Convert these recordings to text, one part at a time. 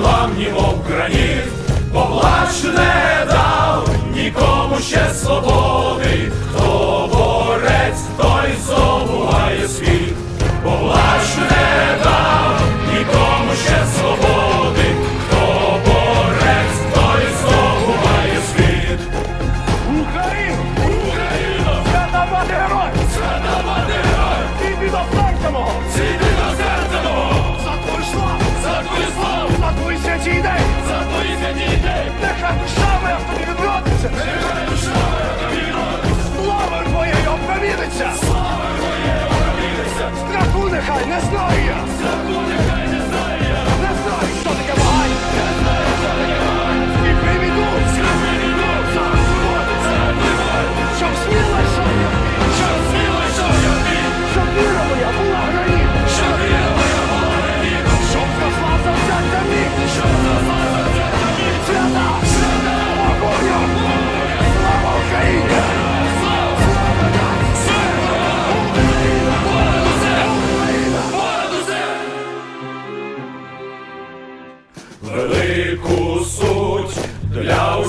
незламні, мов граніт, поплач не дав нікому ще свободи.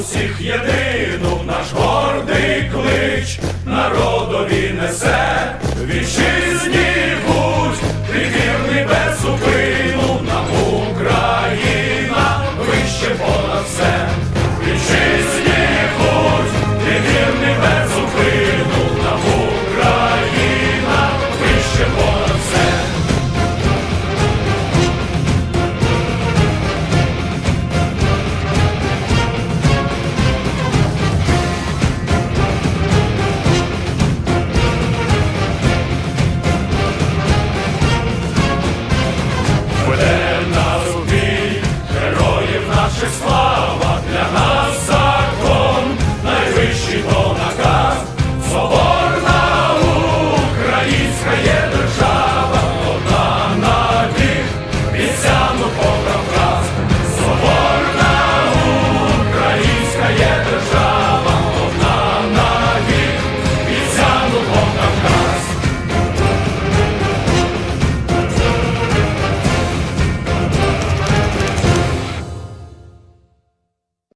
усіх єдиний.